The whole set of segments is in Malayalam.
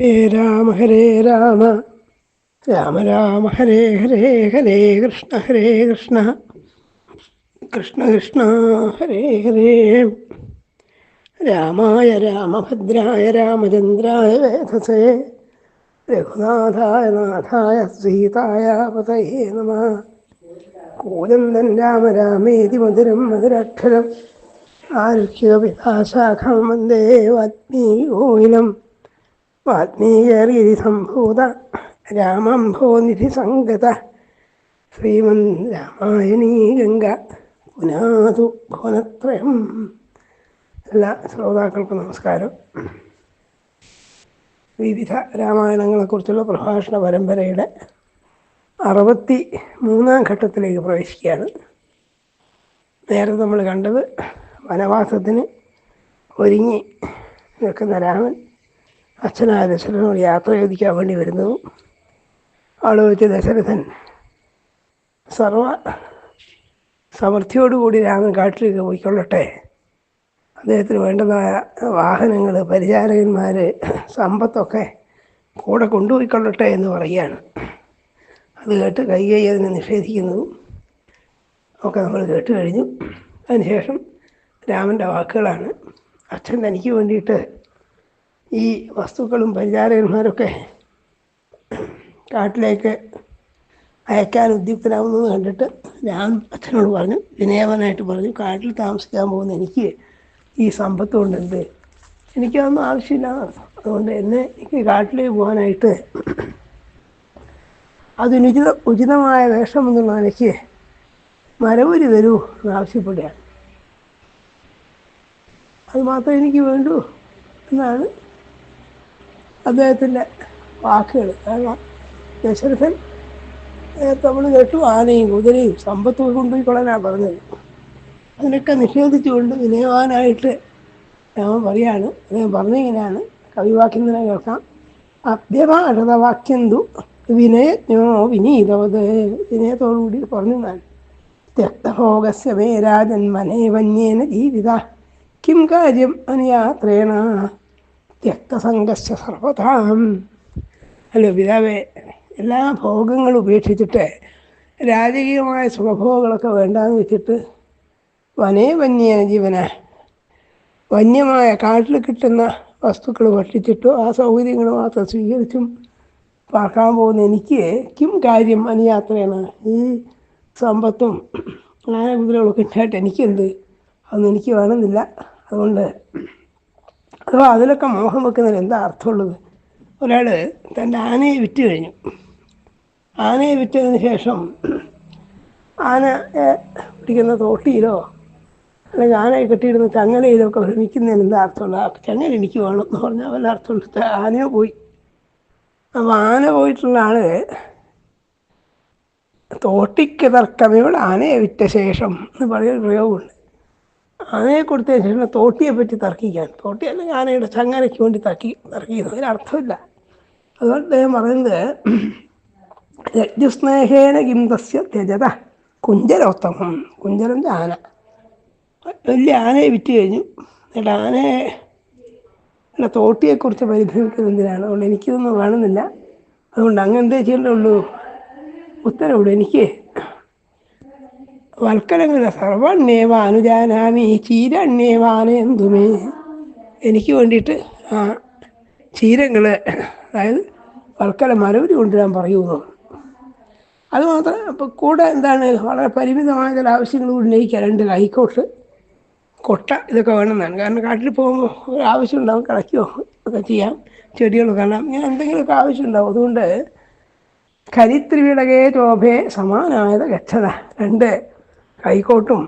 ഹരേ രാമ ഹരേ രാമ. രാമ രാമ ഹരേ ഹരേ ഹരേ കൃഷ്ണ ഹരേ കൃഷ്ണ. കൃഷ്ണ കൃഷ്ണ ഹരേ ഹരേ. രാമായ രാമഭദ്രായ രാമചന്ദ്രായ വേദസേ. രഘുനാഥായ നാഥായ സീതായ പതയേ നമ. കൂലന്തൻ രാമ രാമേതി മധുരം മധുരാക്ഷരം. ആരുഷ്യ പിതാശാഖം വന്ദേ വാത്മീയോയിനം വാത്മീകേറി സംഭൂത രാമംഭോനിധി സംഗത ശ്രീമൻ രാമായണീ ഗംഗ പുനാതു ഭുവനത്രയം. എല്ലാ ശ്രോതാക്കൾക്കും നമസ്കാരം. വിവിധ രാമായണങ്ങളെക്കുറിച്ചുള്ള പ്രഭാഷണ പരമ്പരയുടെ അറുപത്തി മൂന്നാം ഘട്ടത്തിലേക്ക് പ്രവേശിക്കുകയാണ്. നേരത്തെ നമ്മൾ കണ്ടത് വനവാസത്തിന് ഒരുങ്ങി നിൽക്കുന്ന രാമൻ അച്ഛനായ ദശരഥനോട് യാത്ര ചോദിക്കാൻ വേണ്ടി വരുന്നു. അവിടെ വെച്ച് ദശരഥൻ സർവ സമൃദ്ധിയോടുകൂടി രാമൻ കാട്ടിലേക്ക് പോയിക്കൊള്ളട്ടെ. അദ്ദേഹത്തിന് വേണ്ടതായ വാഹനങ്ങൾ പരിചാരകന്മാർ സമ്പത്തൊക്കെ കൂടെ കൊണ്ടുപോയിക്കൊള്ളട്ടെ എന്ന് പറയുകയാണ്. അത് കേട്ട് കൈകൈ അതിനെ നിഷേധിക്കുന്നതും ഒക്കെ നമ്മൾ കേട്ട് കഴിഞ്ഞു. അതിനുശേഷം രാമന്റെ വാക്കുകളാണ് അച്ഛൻ തനിക്ക് വേണ്ടിയിട്ട് ഈ വസ്തുക്കളും പരിചാരകന്മാരൊക്കെ കാട്ടിലേക്ക് അയക്കാൻ ഉദ്യുക്തനാവുന്നത് കണ്ടിട്ട് ഞാൻ അച്ഛനോട് പറഞ്ഞു വിനയവനായിട്ട് പറഞ്ഞു കാട്ടിൽ താമസിക്കാൻ പോകുന്ന എനിക്ക് ഈ സമ്പത്ത് കൊണ്ട് എന്ത് എനിക്കതൊന്നും ആവശ്യമില്ല അതുകൊണ്ട് എന്നെ എനിക്ക് കാട്ടിലേക്ക് പോകാനായിട്ട് അതിനുചിത ഉചിതമായ വേഷം എന്നുള്ള നിലയ്ക്ക് മരവൂരി തരൂ എന്ന് ആവശ്യപ്പെടുകയാണ്. അത് മാത്രമേ എനിക്ക് വേണ്ടൂ എന്നാണ് അദ്ദേഹത്തിന്റെ വാക്കുകൾ കാരണം ദശരഥൻ നമ്മൾ കേട്ടു ആനയും കുതിരയും സമ്പത്ത് കൊണ്ടുപോയി കൊള്ളാനാണ് പറഞ്ഞത്. അതിനൊക്കെ നിഷേധിച്ചുകൊണ്ട് വിനയവാനായിട്ട് രാമൻ പറയാണ്. അദ്ദേഹം പറഞ്ഞിങ്ങനെയാണ് കവിവാക്യം തന്നെ കേൾക്കാം. അഭ്യമാടതവാക്യന്തു വിനയജ്ഞോ വിനീതവത്. വിനയത്തോടുകൂടി പറഞ്ഞു ഞാൻ ത്യക്തഭോഗസ്യ മേ രാജൻ മനേ വന്യേന ജീവിത. കിം കാര്യം അനുയാത്രേണ? ത്യക്തസംഗസ്യ സർവതാം അല്ലോ പിതാവേ എല്ലാ ഭോഗങ്ങളും ഉപേക്ഷിച്ചിട്ട് രാജകീയമായ സുഖഭോഗങ്ങളൊക്കെ വേണ്ടാന്ന് വെച്ചിട്ട് വനേ വന്യേന ജീവന വന്യമായ കാട്ടിൽ കിട്ടുന്ന വസ്തുക്കൾ ഭക്ഷിച്ചിട്ടോ ആ സൗകര്യങ്ങൾ മാത്രം സ്വീകരിച്ചും പാർക്കാൻ പോകുന്ന എനിക്ക് കിം കാര്യം അനുയാത്രയാണ്. ഈ സമ്പത്തും ആനകുതിരകളൊക്കെ ഉണ്ടായിട്ട് എനിക്കെന്ത്? അതൊന്നും എനിക്ക് വേണമെന്നില്ല. അതുകൊണ്ട് അഥവാ അതിലൊക്കെ മോഹം വെക്കുന്നതിന് എന്താ അർത്ഥമുള്ളത്? ഒരാൾ തന്റെ ആനയെ വിറ്റ് കഴിഞ്ഞു. ആനയെ വിറ്റതിന് ശേഷം ആന പിടിക്കുന്ന തോട്ടിയിലോ അല്ലെങ്കിൽ ആനയെ കെട്ടിയിടുന്ന ചങ്ങലയിലോ ഒക്കെ ഭ്രമിക്കുന്നതിന് എന്താ അർത്ഥമുള്ള? ചങ്ങല എനിക്ക് വേണം എന്ന് പറഞ്ഞാൽ വല്ല അർത്ഥമുള്ള ആനയോ പോയി. അപ്പോൾ ആന പോയിട്ടുള്ള ആൾ തോട്ടിക്ക് തർക്കമയോട് ആനയെ വിറ്റ ശേഷം എന്ന് പറയുന്ന പ്രയോഗമുണ്ട്. ആനയെ കൊടുത്തതിന് ശേഷം തോട്ടിയെ പറ്റി തർക്കിക്കാൻ. തോട്ടി അല്ലെങ്കിൽ ആനയുടെ ചങ്ങനയ്ക്ക് വേണ്ടി തർക്കി തർക്കിക്കുന്നു അതിന് അർത്ഥമില്ല. അതുകൊണ്ട് അദ്ദേഹം പറയുന്നത് രജ്ജുസ്നേഹേന ഗിന്തസ്യ ത്യജത കുഞ്ചരോത്തമം. കുഞ്ചരന്റെ ആന. വലിയ ആനയെ വിറ്റ് കഴിഞ്ഞു. എന്നിട്ട് ആനയെ തോട്ടിയെക്കുറിച്ച് പരിഭവിക്കുന്നത് എന്തിനാണ്? അതുകൊണ്ട് എനിക്കിതൊന്നും വേണമെന്നില്ല അതുകൊണ്ട് അങ്ങനത്തെ ചെയ്യേണ്ടതുള്ളൂ? ഉത്തരവുള്ളൂ. എനിക്ക് വൽക്കലങ്ങൾ സർവണ്ണേവ അനുജാനാമി ചീരണ്ണേവാനന്തുമേ എനിക്ക് വേണ്ടിയിട്ട് ആ ചീരങ്ങൾ അതായത് വൽക്കല മരവരി കൊണ്ടുവരാൻ പറയുന്നു. അതുമാത്രം അപ്പോൾ കൂടെ എന്താണ് വളരെ പരിമിതമായ ചില ആവശ്യങ്ങൾ ഉന്നയിക്കുക. രണ്ട് കൈക്കോട്ട് കൊട്ട ഇതൊക്കെ വേണമെന്നാണ്. കാരണം കാട്ടിൽ പോകുമ്പോൾ ആവശ്യം ഉണ്ടാവും കിളയ്ക്കോ ഒക്കെ ചെയ്യാം ചെടികൾ കാണാം. ഇങ്ങനെ എന്തെങ്കിലുമൊക്കെ ആവശ്യം ഉണ്ടാവും അതുകൊണ്ട് കരിത്രിവിടകേ ചോഭേ സമാനായത് ഗച്ഛത. രണ്ട് കൈക്കോട്ടും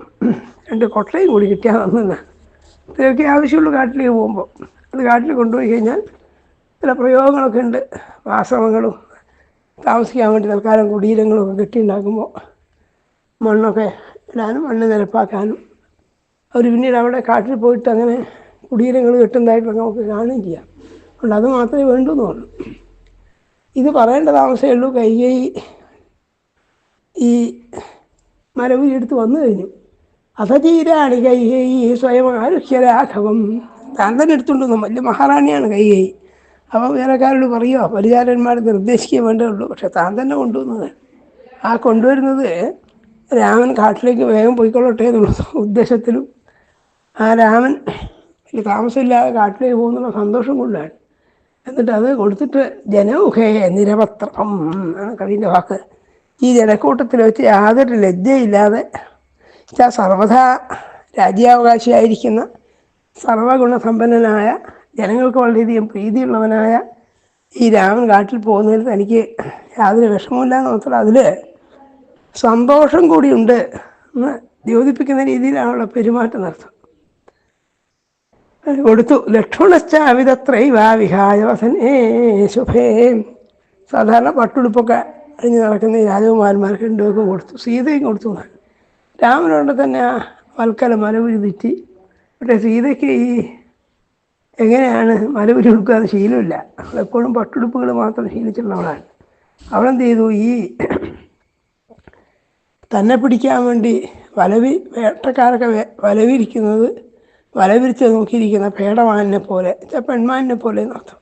രണ്ട് കൊട്ടയും കൂടി കിട്ടിയാൽ നന്നാ ഇത്രയൊക്കെ ആവശ്യമുള്ളൂ കാട്ടിലേക്ക് പോകുമ്പോൾ അത് കാട്ടിൽ കൊണ്ടുപോയി കഴിഞ്ഞാൽ ചില പ്രയോഗങ്ങളൊക്കെ ഉണ്ട്. ആശ്രമങ്ങളും താമസിക്കാൻ വേണ്ടി തൽക്കാലം കുടീരങ്ങളും ഒക്കെ മണ്ണൊക്കെ ഇടാനും മണ്ണ് നിരപ്പാക്കാനും. അവർ പിന്നീട് അവിടെ കാട്ടിൽ പോയിട്ട് അങ്ങനെ കുടീരങ്ങൾ കെട്ടുന്നതായിട്ടൊക്കെ നമുക്ക് കാണുകയും ചെയ്യാം. അതുകൊണ്ട് അത് മാത്രമേ വേണ്ടൂ എന്ന് പറഞ്ഞു. ഇത് പറയേണ്ട താമസമേ ഉള്ളൂ. കൈകൈ ഈ മരവ് എടുത്ത് വന്നു കഴിഞ്ഞു. അധതീരാണി കൈകൈ സ്വയം ആരുഹ്യ രാഘവം താൻ തന്നെ എടുത്തുകൊണ്ടു വലിയ മഹാറാണിയാണ് കൈകൈ അപ്പോൾ വേറെക്കാരോട് പറയുമോ പരിചാരന്മാർ നിർദ്ദേശിക്കുക വേണ്ടേ ഉള്ളൂ പക്ഷെ താൻ തന്നെ കൊണ്ടുവന്നത്. ആ കൊണ്ടുവരുന്നത് രാമൻ കാട്ടിലേക്ക് വേഗം പോയിക്കൊള്ളട്ടെ എന്നുള്ള ഉദ്ദേശത്തിലും ആ രാമൻ വലിയ താമസമില്ലാതെ കാട്ടിലേക്ക് പോകുന്നുള്ള സന്തോഷം കൊണ്ടാണ്. എന്നിട്ട് അത് കൊടുത്തിട്ട് ജനൗഹേ നിരപത്രം ആണ് കവിന്റെ വാക്ക് ഈ ജനക്കൂട്ടത്തിൽ വെച്ച് യാതൊരു ലജ്ജയില്ലാതെ ആ സർവഥാ രാജ്യാവകാശിയായിരിക്കുന്ന സർവഗുണസമ്പന്നനായ ജനങ്ങൾക്ക് വളരെയധികം പ്രീതിയുള്ളവനായ ഈ രാമൻ കാട്ടിൽ പോകുന്നതിൽ തനിക്ക് യാതൊരു വിഷമമില്ല എന്ന് മാത്രം അതിൽ സന്തോഷം കൂടിയുണ്ട് എന്ന് ദ്യോതിപ്പിക്കുന്ന രീതിയിലാണുള്ള പെരുമാറ്റം നടത്തുന്നത് കൊടുത്തു ലക്ഷ്മണശ്ചാവിതത്രൈവ വിഹായ വസനേ ശുഭേ. സാധാരണ പട്ടുടുപ്പൊക്കെ അണിഞ്ഞ് നടക്കുന്ന ഈ രാജകുമാരന്മാർക്ക് രണ്ടുപേർക്കും കൊടുത്തു സീതയും കൊടുത്തു എന്നാണ്. രാമനോട് തന്നെ ആ വൽക്കല മലപുരി തെറ്റി. പക്ഷേ സീതയ്ക്ക് ഈ എങ്ങനെയാണ് മലപുരി കൊടുക്കാതെ ശീലമില്ല. അവളെപ്പോഴും പട്ടുടുപ്പുകൾ മാത്രം ശീലിച്ചിട്ടുള്ളവളാണ് അവളെന്ത് ചെയ്തു? ഈ തന്നെ പിടിക്കാൻ വേണ്ടി വലവി വേട്ടക്കാരൊക്കെ വലവിരിക്കുന്നത് വലവിരിച്ച് നോക്കിയിരിക്കുന്ന പേടമാനിനെ പോലെ പെൺമാനിനെ പോലെ എന്നർത്ഥം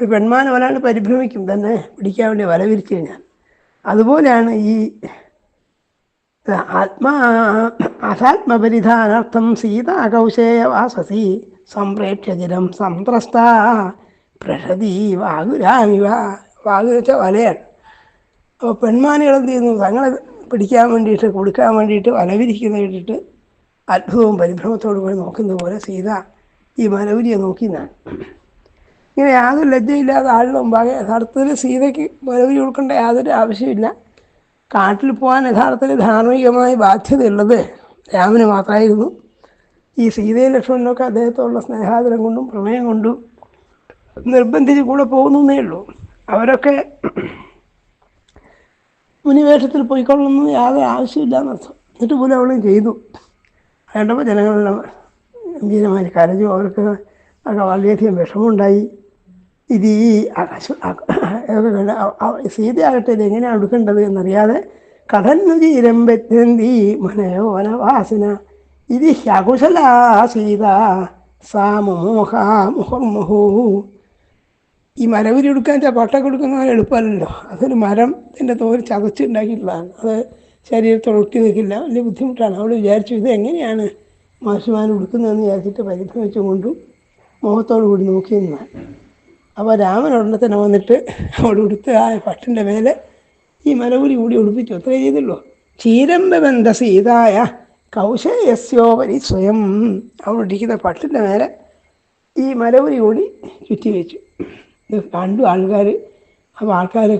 ഒരു പെൺമാന ഒരാൾ പരിഭ്രമിക്കും. തന്നെ പിടിക്കാൻ വേണ്ടി വലവിരിച്ച് കഴിഞ്ഞാൽ അതുപോലെയാണ് ഈ ആത്മാ അസാത്മപരിധാനാർത്ഥം സീതാ കൗശേയ വാസസി സംപ്രേക്ഷ്യജലം സംത്രസ്ത പ്രഷതി വാഗുരാമി വാഗു വെച്ചാൽ വലയാണ്. അപ്പോൾ പെൺമാനുകൾ എന്ത് ചെയ്യുന്നു? തങ്ങളെ പിടിക്കാൻ വേണ്ടിയിട്ട് കൊടുക്കാൻ വേണ്ടിയിട്ട് വലവിരിക്കുന്ന കേട്ടിട്ട് അത്ഭുതവും പരിഭ്രമത്തോടു കൂടി നോക്കുന്ന പോലെ സീത ഈ മലവിരിയെ നോക്കിയെന്നാണ്. ഇങ്ങനെ യാതൊരു ലജ്ജയില്ലാതെ ആളുടെ മുമ്പാകെ യഥാർത്ഥത്തിൽ സീതയ്ക്ക് മലവിരി കൊടുക്കേണ്ട യാതൊരു ആവശ്യമില്ല കാട്ടിൽ പോകാൻ യഥാർത്ഥത്തിൽ ധാർമ്മികമായ ബാധ്യതയുള്ളത് രാമന് മാത്രമായിരുന്നു. ഈ സീതയും ലക്ഷ്മണനൊക്കെ അദ്ദേഹത്തോടുള്ള സ്നേഹാദരം കൊണ്ടും പ്രമേയം കൊണ്ടും നിർബന്ധിച്ച് കൂടെ പോകുന്നേ ഉള്ളൂ. അവരൊക്കെ മുനിവേഷത്തിൽ പോയിക്കൊള്ളണമെന്ന് യാതൊരു ആവശ്യമില്ല എന്നർത്ഥം എന്നിട്ട് പോലും അവളും ചെയ്തു. വേണ്ടപ്പോൾ ജനങ്ങളെല്ലാം ഗംഭീരമായി കരഞ്ഞു. അവർക്ക് ഒക്കെ വളരെയധികം വിഷമമുണ്ടായി. ഇത് ഈ സീതയാകട്ടെ ഇത് എങ്ങനെയാണ് എടുക്കേണ്ടത് എന്നറിയാതെ കടന്നു മനയോന വാസന. ഇത് ശകുശല സീത സാ ഈ മരവിരി എടുക്കാൻ വെച്ചാൽ പട്ടൊക്കെ എടുക്കുന്നവൻ എളുപ്പമല്ലല്ലോ. അതൊരു മരം എന്റെ തോൽ ചതച്ചുണ്ടാക്കിയിട്ടുള്ളതാണ് അത് ശരീരത്തോട് ഒട്ടി നിൽക്കില്ല. വലിയ ബുദ്ധിമുട്ടാണ്. അവൾ വിചാരിച്ചു ഇത് എങ്ങനെയാണ് മാഷുമാൻ ഉടുക്കുന്നതെന്ന് വിചാരിച്ചിട്ട് പരിഭ്രമിച്ചുകൊണ്ടും മുഖത്തോടു കൂടി നോക്കിയിരുന്നതാണ്. അപ്പോൾ രാമൻ ഉടനെ തന്നെ വന്നിട്ട് അവൾ ഉടുത്ത ആ പട്ടിന്റെ മേലെ ഈ മലകുരി കൂടി ഉടുപ്പിച്ചു. അത്രേ ചെയ്തുള്ളൂ. ക്ഷീരംബന്ധ സീതായ കൗശയസ്യോപരി സ്വയം. അവൾ ഇരിക്കുന്ന പട്ടിന്റെ മേലെ ഈ മലകുരി കൂടി ചുറ്റി വെച്ചു. ഇത് കണ്ടു ആൾക്കാർ അപ്പോൾ ആൾക്കാർ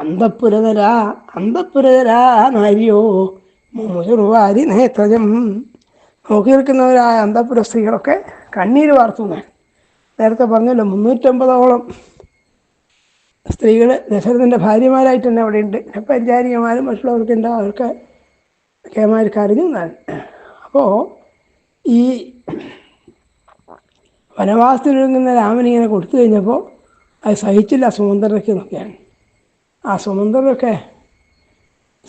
അന്തപ്പുരതരാ അന്തപ്പുരതരാ നാരിയോ മുഴുവാരി നേത്രജം. നോക്കി നിൽക്കുന്നവരായ അന്തപ്പുര സ്ത്രീകളൊക്കെ കണ്ണീര് വാർത്തു എന്നാണ് നേരത്തെ പറഞ്ഞല്ലോ മുന്നൂറ്റമ്പതോളം സ്ത്രീകൾ ദശരഥന്റെ ഭാര്യമാരായിട്ട് തന്നെ അവിടെയുണ്ട് പരിചാരികമാരും മറ്റുള്ളവർക്ക് ഉണ്ട്. അവർക്ക് കേമാർക്ക് അറിഞ്ഞു എന്നാണ് അപ്പോൾ ഈ വനവാസത്തിനൊരുങ്ങുന്ന രാമനിങ്ങനെ കൊടുത്തു കഴിഞ്ഞപ്പോൾ അത് സഹിച്ചില്ല സുമന്ത്രയ്ക്ക് നോക്കിയാണ്. ആ സുമന്ത്രരൊക്കെ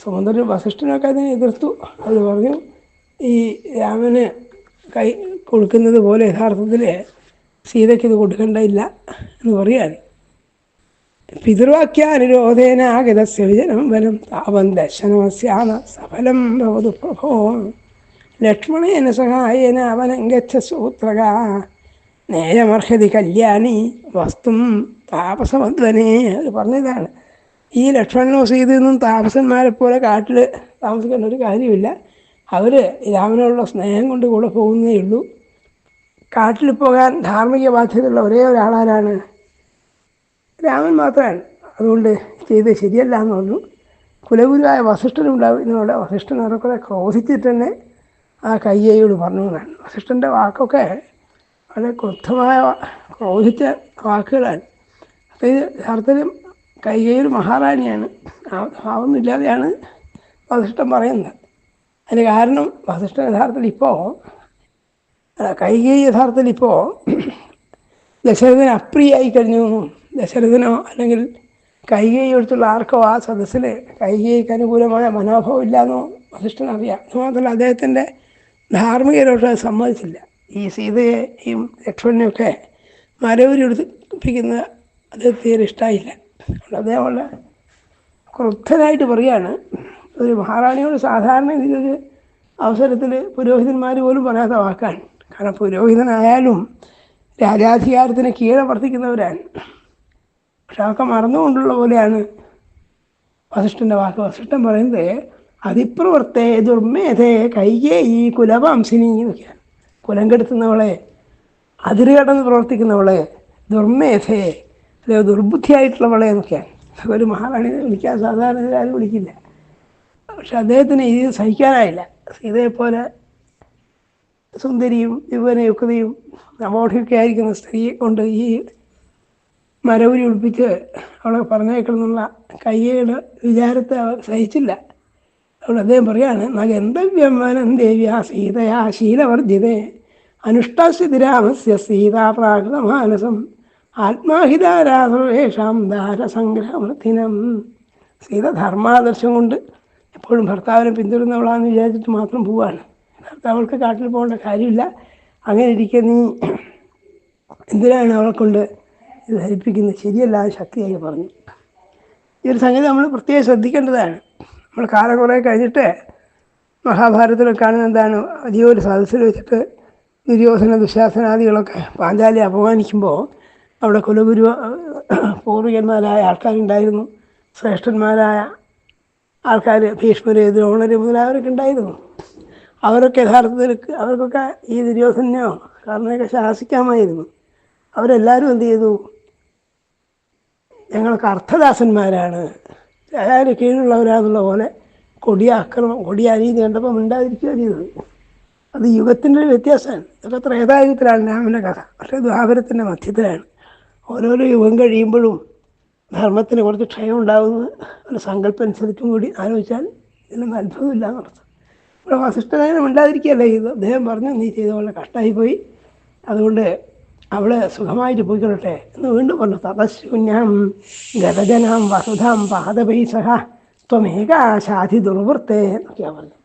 സുമന്ത്രർ വസിഷ്ഠനൊക്കെ അതിനെ എതിർത്തു. അത് പറഞ്ഞു ഈ രാമന് കൈ കൊടുക്കുന്നത് പോലെ യഥാർത്ഥത്തിൽ സീതയ്ക്ക് ഇത് കൊടുക്കേണ്ടയില്ല എന്ന് പറയാൻ പിതൃവാക്യാനുരോധേന ആഗതസ്യ വിജനം വനം താപം ദർശനമസ്യാന സഫലം ഭവതു പ്രഭോ. ലക്ഷ്മണേന സഹായേന അവനം ഗച്ഛ സൂത്രക. നേയമർഹതി കല്യാണി വസ്തും താപസമധ്വനെ അത് പറഞ്ഞതാണ്. ഈ ലക്ഷ്മണനോ സീതയൊന്നും താപസന്മാരെ പോലെ കാട്ടിൽ താമസിക്കേണ്ട ഒരു കാര്യമില്ല. അവർ രാമനോടുള്ള സ്നേഹം കൊണ്ട് കൂടെ പോകുന്നേ ഉള്ളൂ. കാട്ടിൽ പോകാൻ ധാർമ്മിക ബാധ്യതയുള്ള ഒരേ ഒരാളാരാണ്. രാമൻ മാത്രമാണ് അതുകൊണ്ട് ചെയ്ത് ശരിയല്ല എന്ന് പറഞ്ഞു കുലഗുരുവായ വസിഷ്ഠനുണ്ടാവുന്നതോടെ വസിഷ്ഠൻ ഏറെക്കുറെ ക്രോധിച്ചിട്ട് തന്നെ ആ കയ്യയോട് പറഞ്ഞു എന്നാണ്. വസിഷ്ഠന്റെ വാക്കൊക്കെ വളരെ ക്രുദ്ധമായ ക്രോധിച്ച വാക്കുകളാണ്. അതായത് യഥാർത്ഥത്തിൽ കൈകൈ കൈകയിൽ മഹാറാണിയാണ്. ആ ഭാവമൊന്നുമില്ലാതെയാണ് വസിഷ്ഠൻ പറയുന്നത്. അതിന് കാരണം വസിഷ്ഠൻ യഥാർത്ഥത്തിൽ ഇപ്പോൾ കൈകൈ യഥാർത്ഥത്തിൽ ഇപ്പോൾ ദശരഥന് അപ്രിയായി കഴിഞ്ഞു. ദശരഥനോ അല്ലെങ്കിൽ കൈകൈയെടുത്തുള്ള ആർക്കോ ആ സദസ്സിൽ കൈകൈക്ക് അനുകൂലമായ മനോഭാവം ഇല്ലാന്നോ വസിഷ്ഠൻ അറിയാം. അതുമാത്രമല്ല അദ്ദേഹത്തിന്റെ ധാർമ്മികരോട്ട് അത് സമ്മതിച്ചില്ല. ഈ സീതയെയും ലക്ഷ്മണനെയൊക്കെ മരവരി എടുപ്പിക്കുന്നത് അത് തീരെ ഇഷ്ടമായില്ല അതുകൊണ്ട് അദ്ദേഹം ക്രുദ്ധനായിട്ട് പറയുകയാണ്. ഒരു മഹാറാണിയോട് സാധാരണ ഇതിലൊരു അവസരത്തിൽ പുരോഹിതന്മാർ പോലും പറയാത്ത വാക്കാണ്. കാരണം പുരോഹിതനായാലും രാജാധികാരത്തിന് കീഴെ വർത്തിക്കുന്നവരാണ്. പക്ഷെ അതൊക്കെ മറന്നുകൊണ്ടുള്ള പോലെയാണ് വസിഷ്ഠന്റെ വാക്ക്. വസിഷ്ഠൻ പറയുന്നത് അതിപ്രവർത്തെ ദുർമേധേ കൈകേ ഈ കുലവംശിനി എന്നൊക്കെയാണ്. കുലം കെടുത്തുന്നവളെ അതിരുകടന്ന് പ്രവർത്തിക്കുന്നവളെ ദുർമേധേ അല്ലെ ദുർബുദ്ധിയായിട്ടുള്ളവളെ എന്നൊക്കെയാണ്. ഒരു മഹാറാണിനെ വിളിക്കാൻ സാധാരണ ആരും വിളിക്കില്ല. പക്ഷെ അദ്ദേഹത്തിന് ഇത് സഹിക്കാനായില്ല. സീതയെപ്പോലെ സുന്ദരിയും യുവനയുക്തയും നവോഢയൊക്കെ ആയിരിക്കുന്ന സ്ത്രീയെ കൊണ്ട് ഈ മരവുരി ഒളിപ്പിച്ച് അവളെ പറഞ്ഞേക്കണമെന്നുള്ള കയ്യയുടെ വിചാരത്തെ അവൾ സഹിച്ചില്ല. അതുകൊണ്ട് അദ്ദേഹം പറയാണ് നഗന്ധവ്യമനം ആ സീതയാ ശീലവർജിതേ അനുഷ്ടാസ്ഥിതിരാമസ്യ സീതാപ്രാകൃത മാനസം ആത്മാഹിതാരാധേഷാം ദാരസംഗ്രഹമൃത്തിനം സീത ധർമാദർശം കൊണ്ട് എപ്പോഴും ഭർത്താവിനെ പിന്തുടരുന്നവളാന്ന് വിചാരിച്ചിട്ട് മാത്രം പോവാണ്. ഭർത്താവൾക്ക് കാട്ടിൽ പോകേണ്ട കാര്യമില്ല. അങ്ങനെ ഇരിക്കെ നീ എന്തിനാണ് അവളെ കൊണ്ട് ധരിപ്പിക്കുന്നത് ശരിയല്ല ശക്തിയായി പറഞ്ഞു. ഈ ഒരു സംഗതി നമ്മൾ പ്രത്യേകം ശ്രദ്ധിക്കേണ്ടതാണ്. നമ്മൾ കാലം കുറേ കഴിഞ്ഞിട്ട് മഹാഭാരതത്തിലൊക്കെ കാണുന്ന എന്താണ് വലിയൊരു സദസ്സിൽ വെച്ചിട്ട് ദുര്യോധന ദുശാസനാദികളൊക്കെ പാഞ്ചാലി അപമാനിക്കുമ്പോൾ അവിടെ കുലഗുരു പൂർവികന്മാരായ ആൾക്കാരുണ്ടായിരുന്നു. ശ്രേഷ്ഠന്മാരായ ആൾക്കാർ ഭീഷ്മര് ദ്രോണര് മുതലായവരൊക്കെ ഉണ്ടായിരുന്നു. അവരൊക്കെ യഥാർത്ഥത്തിൽ അവർക്കൊക്കെ ഈ ദുര്യോധനോ കാരണമൊക്കെ ശാസിക്കാമായിരുന്നു. അവരെല്ലാവരും എന്ത് ചെയ്തു? ഞങ്ങൾക്ക് അർത്ഥദാസന്മാരാണ് അതായത് കീഴിലുള്ളവരാന്നുള്ള പോലെ കൊടിയ അക്രമം കൊടിയ അനീതി ചെയ്തത്. അത് യുഗത്തിന്റെ ഒരു വ്യത്യാസമാണ്. ഇതൊക്കെ ത്രേതായുഗത്തിലാണ് രാമന്റെ കഥ. പക്ഷേ ദ്വാപരത്തിന്റെ മധ്യത്തിലാണ്. ഓരോരോ യുഗം കഴിയുമ്പോഴും ധർമ്മത്തിന് കുറച്ച് ക്ഷയം ഉണ്ടാകുന്നത് ഒരു സങ്കല്പം അനുസരിച്ചും കൂടി ആലോചിച്ചാൽ ഇതിലൊന്നും അത്ഭുതമില്ല എന്നർത്ഥം ഇവിടെ വസിഷ്ഠനായ മിണ്ടാതിരിക്കുകയല്ല ചെയ്തു അദ്ദേഹം പറഞ്ഞു നീ ചെയ്ത പോലെ കഷ്ടമായി പോയി. അതുകൊണ്ട് അവൾ സുഖമായിട്ട് പോയിക്കൊള്ളട്ടെ. എന്ന് വീണ്ടും പറഞ്ഞു തപശൂന്യം ഗതജനാം വസുധാം പാദപൈസഹ ത്വമേകാശാധി ദുർവൃത്തെ എന്നൊക്കെയാണ് പറഞ്ഞു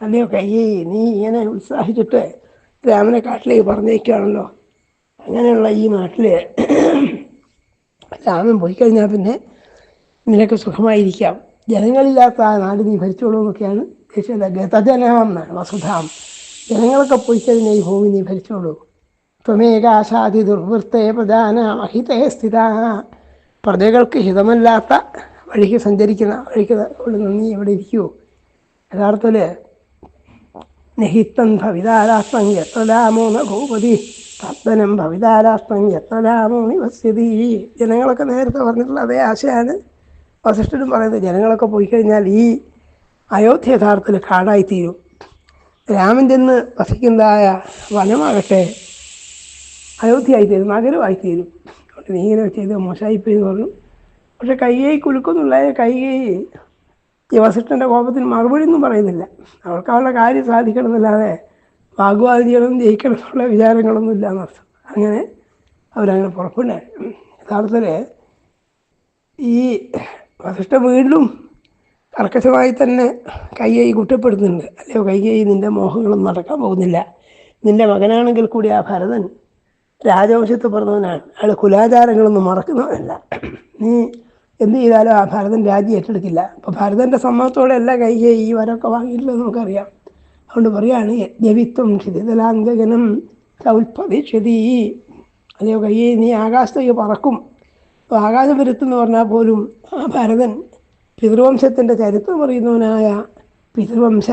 അല്ലയോ കയ്യേ നീ ഇങ്ങനെ ഉത്സാഹിച്ചിട്ട് രാമനെ കാട്ടിലേക്ക് പറഞ്ഞേക്കുകയാണല്ലോ അങ്ങനെയുള്ള ഈ നാട്ടിൽ രാമൻ പോയി കഴിഞ്ഞാൽ പിന്നെ നിനക്ക് സുഖമായിരിക്കാം. ജനങ്ങളില്ലാത്ത ആ നാട് നീ ഭരിച്ചോളൂ എന്നൊക്കെയാണ് ദേശീയ ഗതജനാം എന്നാണ് വസുധാം. ജനങ്ങളൊക്കെ പോയി കഴിഞ്ഞാൽ ഈ ഭൂമി നീ ഭരിച്ചോളൂ. ത്വമേകാശാദി ദുർവൃത്തെ പ്രധാന അഹിതേ സ്ഥിത. പ്രജകൾക്ക് ഹിതമല്ലാത്ത വഴിക്ക് സഞ്ചരിക്കുന്ന വഴിക്ക് നീ ഇവിടെ ഇരിക്കൂ. യഥാർത്ഥത്തിൽ നിഹിത്തം ഭവിതാരാസ്തം യത്രലാമോ ന ഭൂപതി തദ്ദനം ഭവിതാരാസ്തം എത്രലാമോ നിവസ്യതി ജനങ്ങളൊക്കെ നേരത്തെ പറഞ്ഞിട്ടുള്ള അതേ ആശയാണ് വസിഷ്ഠനും പറയുന്നത്. ജനങ്ങളൊക്കെ പോയി കഴിഞ്ഞാൽ ഈ അയോധ്യ യഥാർത്ഥത്തിൽ കാടായിത്തീരും. രാമൻ ചെന്ന് വസിക്കുന്നതായ വനമാകട്ടെ അയോധ്യയായിത്തീരും നഗരമായിത്തീരും നഗരമായി തീരും. അതുകൊണ്ട് നീ ഇങ്ങനെ ചെയ്ത് മോശമായിപ്പോയി പറഞ്ഞു. പക്ഷെ കൈകൈ കുലുക്കുന്നുള്ള കൈകൈ ഈ വസിഷ്ഠന്റെ കോപത്തിന് മറുപടി ഒന്നും പറയുന്നില്ല. അവൾക്ക് അവളുടെ കാര്യം സാധിക്കണം എന്നല്ലാതെ വാഗ്വാദം ചെയ്യണം ജയിക്കണം എന്നുള്ള വിചാരങ്ങളൊന്നും ഇല്ല എന്നർത്ഥം. അങ്ങനെ അവരങ്ങനെ പുറപ്പെടുക യഥാർത്ഥത്തിൽ ഈ വസിഷ്ഠ വീണ്ടും കർക്കശമായി തന്നെ കയ്യായി കുറ്റപ്പെടുത്തുന്നുണ്ട്. അല്ലയോ കയ്യായി നിന്റെ മോഹങ്ങളൊന്നും നടക്കാൻ പോകുന്നില്ല. നിന്റെ മകനാണെങ്കിൽ കൂടി ആ ഭരതൻ രാജവംശത്ത് പറഞ്ഞവനാണ്. അയാൾ കുലാചാരങ്ങളൊന്നും മറക്കുന്നവനല്ല. നീ എന്ത് ചെയ്താലും ആ ഭരതൻ രാജ്യം ഏറ്റെടുക്കില്ല. അപ്പോൾ ഭരതന്റെ സമ്മതത്തോടെ എല്ലാ കൈകെ ഈ വരമൊക്കെ വാങ്ങിയിട്ടില്ലെന്ന് നമുക്കറിയാം. അതുകൊണ്ട് പറയാണ് യജ്ഞവിത്വം ക്ഷിതിതലാംഗനം ചൗൽപതിക്ഷതി അല്ലയോ കയ്യെ നീ ആകാശത്തേക്ക് പറക്കും. അപ്പോൾ ആകാശപുരത്തെന്ന് പറഞ്ഞാൽ പോലും ആ ഭരതൻ പിതൃവംശത്തിന്റെ ചരിത്രം അറിയുന്നവനായ പിതൃവംശ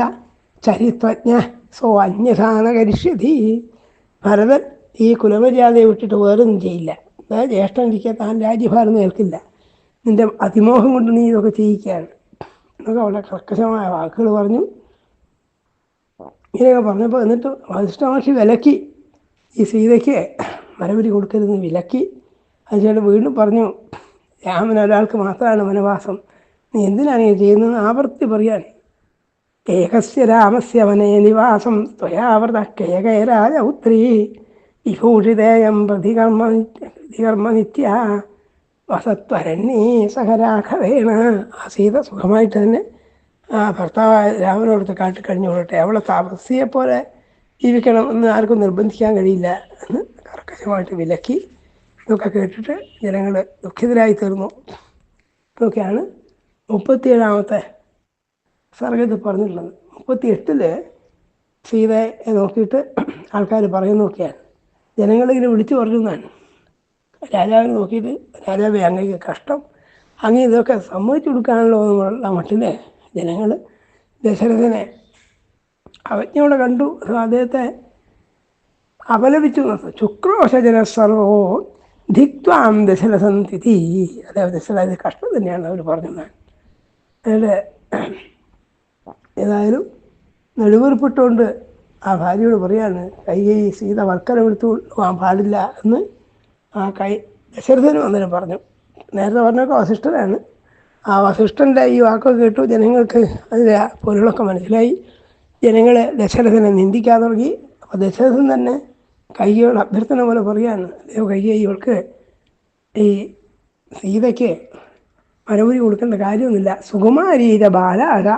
ചരിത്രജ്ഞ സോ അന്യസാന കരിഷ്യതി ഭരതൻ ഈ കുലമര്യാദയെ വിട്ടിട്ട് വേറൊന്നും ചെയ്യില്ല. അതായത് ജ്യേഷ്ഠൻ ഇരിക്കുക താൻ രാജ്യഭാരം ഏൽക്കില്ല നിന്റെ അതിമോഹം കൊണ്ട് നീ ഇതൊക്കെ ചെയ്യിക്കുകയാണ്. എന്നൊക്കെ വളരെ കർക്കശമായ വാക്കുകൾ പറഞ്ഞു. ഇങ്ങനെയൊക്കെ പറഞ്ഞപ്പോൾ എന്നിട്ട് വസിഷ്ഠമഹർഷി വിലക്കി. ഈ സീതയ്ക്ക് മരവരി കൊടുക്കരുതെന്ന് വിലക്കി. അതിനുശേഷം വീണ്ടും പറഞ്ഞു രാമൻ ഒരാൾക്ക് മാത്രമാണ് വനവാസം. നീ എന്തിനാണ് ഈ ചെയ്യുന്നത്? ആവർത്തി പറയാൻ. ഏകസ്യ രാമസ്യ വനേ നിവാസം ത്വയാവൃത കേകയരാജപുത്രീ വിഭൂഷിതേയം പ്രതികർമ്മ പ്രതികർമ്മ നിത്യ. വസത്വരണ്യേ സഹരാഘവേണ. ആ സീത സുഖമായിട്ട് തന്നെ ആ ഭർത്താവായ രാമനോടത്ത് കാട്ടി കഴിഞ്ഞുകൊള്ളട്ടെ. അവളെ താപസിയെ പോലെ ജീവിക്കണം എന്ന് ആർക്കും നിർബന്ധിക്കാൻ കഴിയില്ല എന്ന് കർക്കശമായിട്ട് വിലക്കി ഇതൊക്കെ കേട്ടിട്ട് ജനങ്ങൾ ദുഃഖിതരായി തീർന്നു ഇതൊക്കെയാണ് മുപ്പത്തിയേഴാമത്തെ സർഗത്തിൽ പറഞ്ഞിട്ടുള്ളത്. മുപ്പത്തി എട്ടിൽ സീതയെ നോക്കിയിട്ട് ആൾക്കാർ പറയുന്നതൊക്കെയാണ് ജനങ്ങളിങ്ങനെ വിളിച്ചു പറഞ്ഞു എന്നാണ്. രാജാവിനെ നോക്കിയിട്ട് രാജാവ് അങ്ങേക്ക് കഷ്ടം. അങ്ങ് ഇതൊക്കെ സമ്മതിച്ചു കൊടുക്കാണല്ലോ എന്നുള്ള മട്ടിൽ ജനങ്ങൾ ദശരഥനെ അവജ്ഞയോടെ കണ്ടു. അദ്ദേഹത്തെ അപലപിച്ചു ശുക്രോശജന സർവോ ധിക്വാം ദശരഥൻ തിഥി അദ്ദേഹം ദശരഥ കഷ്ടം തന്നെയാണ് അവർ പറഞ്ഞത്. അതിൽ ഏതായാലും നെടുവീർപ്പിട്ടുകൊണ്ട് ആ ഭാര്യയോട് പറയാണ് കൈകൈ സീത വൽക്കരം എടുത്തു പോകാൻ പാടില്ല എന്ന് ആ കൈ ദശരഥന് അന്നേരം പറഞ്ഞു. നേരത്തെ പറഞ്ഞൊക്കെ വസിഷ്ഠനാണ് ആ വസിഷ്ഠന്റെ ഈ വാക്കൊക്കെ കേട്ടു ജനങ്ങൾക്ക് അതിന്റെ പൊരുളൊക്കെ മനസ്സിലായി. ജനങ്ങളെ ദശരഥനെ നിന്ദിക്കാൻ തുടങ്ങി. അപ്പോൾ ദശരഥൻ തന്നെ കൈകയോട് അഭ്യർത്ഥന പോലെ പറയാണ് അദ്ദേഹം കൈകൈ ഇവൾക്ക് ഈ സീതയ്ക്ക് മറുപടി കൊടുക്കേണ്ട കാര്യമൊന്നുമില്ല. സുകുമാരീര ബാലാര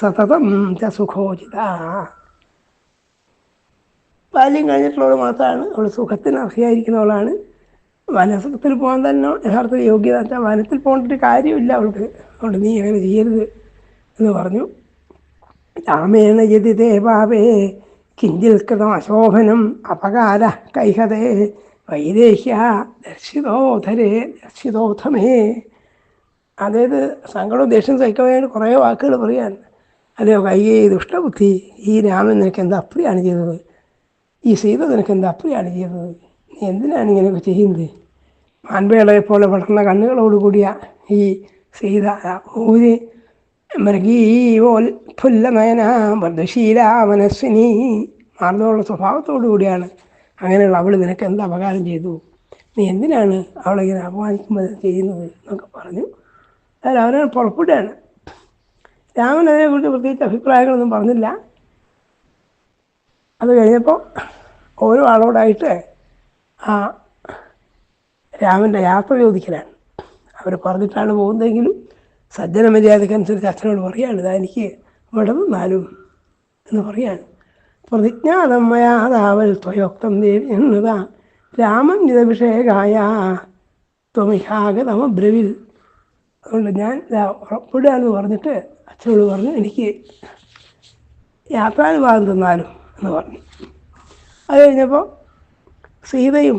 സതതം ച സുഖോചിത. ബാല്യം കഴിഞ്ഞിട്ടുള്ളവൾ മാത്രമാണ്. അവൾ സുഖത്തിന് അർഹയായിരിക്കുന്നവളാണ്. വനത്തിൽ പോകാൻ തന്നെ യഥാർത്ഥ യോഗ്യത വെച്ചാൽ വനത്തിൽ പോകേണ്ട കാര്യമില്ല അവൾക്ക്. അതുകൊണ്ട് നീ അങ്ങനെ ചെയ്യരുത് എന്ന് പറഞ്ഞു. രാമേണ യതി ദേവാവേ കിഞ്ചിൽ കൃതം അശോഭനം അപകാര കൈഹതേ വൈദേഹ്യ ദർശിതോധരേ ദർശിതോധമേ. അതായത് സങ്കടവും ദേഷ്യം സഹിക്കാൻ വേണ്ടി കുറേ വാക്കുകൾ പറയാൻ. അല്ലയോ കയ്യേ ദുഷ്ടബുദ്ധി. ഈ രാമൻ നിനക്ക് എന്താ അപ്രിയാണ് ചെയ്തത്? ഈ സീത നിനക്ക് എന്താ അപ്രിയാണ് ചെയ്തത്? നീ എന്തിനാണ് ഇങ്ങനെയൊക്കെ ചെയ്യുന്നത്? മാൻപേളയെ പോലെ വളർന്ന കണ്ണുകളോടുകൂടിയ ഈ സീത ഊരി മൃഗീവോൽഫുല്ലനയന മൃദുശീല മനസ്വിനി മാർദ്ദമുള്ള സ്വഭാവത്തോടു കൂടിയാണ് അങ്ങനെയുള്ള അവൾ നിനക്ക് എന്ത് അപകാരം ചെയ്തു? നീ എന്തിനാണ് അവളെ ഇങ്ങനെ അപമാനിക്കുമ്പോൾ ചെയ്യുന്നത്? എന്നൊക്കെ പറഞ്ഞു. അവരെ പുറപ്പെടുകയാണ് രാമൻ അതിനെക്കുറിച്ച് പ്രത്യേകിച്ച് അഭിപ്രായങ്ങളൊന്നും പറഞ്ഞില്ല. അത് കഴിഞ്ഞപ്പോൾ ഓരോ ആളോടായിട്ട് ആ രാമന്റെ യാത്ര ചോദിക്കലാണ്. അവർ പറഞ്ഞിട്ടാണ് പോകുന്നതെങ്കിലും സജ്ജന മര്യാദക്കനുസരിച്ച് അച്ഛനോട് പറയാണ് ഇതാ എനിക്ക് വിടവ് നാലും എന്ന് പറയാണ്. പ്രതിജ്ഞാതമ്മയാതാവൽ ത്വയോക്തം ദേവി എന്നതാ രാമൻ നിതഭിഷേകായ ത്വമിഹാഗതമബ്രവിൽ അതുകൊണ്ട് ഞാൻ ഉറപ്പിടുകയെന്ന് പറഞ്ഞിട്ട് അച്ഛനോട് പറഞ്ഞു എനിക്ക് യാത്രാനുവാദം തന്നാലും എന്ന് പറഞ്ഞു. അത് കഴിഞ്ഞപ്പോൾ സീതയും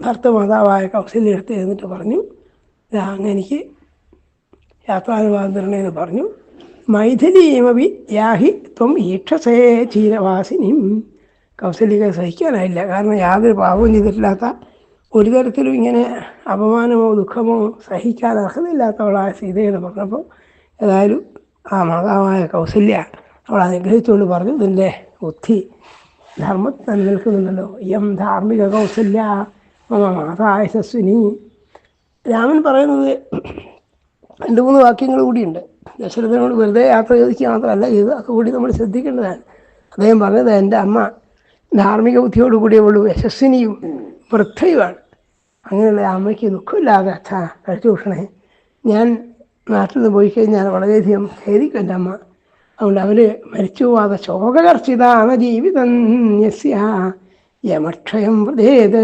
ഭർത്തമാതാവായ കൗശല്യ എടുത്ത് എന്നിട്ട് പറഞ്ഞു അങ്ങ് എനിക്ക് യാത്രാനുവാദം തരണേന്ന് പറഞ്ഞു. മൈഥിലീമവി യാഹി ത്വം ഈക്ഷസേ ചീരവാസിനിയും കൗസല്യക്ക് സഹിക്കാനായില്ല കാരണം യാതൊരു പാപവും ചെയ്തിട്ടില്ലാത്ത ഒരു തരത്തിലും ഇങ്ങനെ അപമാനമോ ദുഃഖമോ സഹിക്കാൻ അർഹതയില്ലാത്തവളായ സീതയെന്ന് പറഞ്ഞപ്പോൾ ഏതായാലും ആ മാതാവായ കൗസല്യ അവൾ അനുഗ്രഹിച്ചുകൊണ്ട് പറഞ്ഞു ഇതിന്റെ ബുദ്ധി ധർമ്മത്തിൽ നിൽക്കുന്നുണ്ടല്ലോ യം ധാർമ്മിക കൗസല്യ മമ മാതായ യശസ്വിനി രാമൻ പറയുന്നത് രണ്ട് മൂന്ന് വാക്യങ്ങൾ കൂടിയുണ്ട്. ദശരഥനോട് വെറുതെ യാത്ര ചോദിക്കുക മാത്രമല്ല ഇത് അതുകൂടി നമ്മൾ ശ്രദ്ധിക്കേണ്ടതാണ്. അദ്ദേഹം പറഞ്ഞത് എന്റെ അമ്മ ധാർമ്മിക ബുദ്ധിയോടുകൂടിയവളും യശസ്വിനിയും വൃദ്ധയുമാണ്. അങ്ങനെയുള്ള അമ്മയ്ക്ക് ദുഃഖമില്ലാതെ അച്ഛ കഴിച്ചു കൂട്ടണേ ഞാൻ നാട്ടിൽ നിന്ന് പോയി കഴിഞ്ഞാൽ വളരെയധികം ഖേദിക്കും എന്റെ അമ്മ. അതുകൊണ്ട് അവർ മരിച്ചു പോവാതെ ശോകകർഷിതാണ് ജീവിതം യമക്ഷയം പ്രതേത്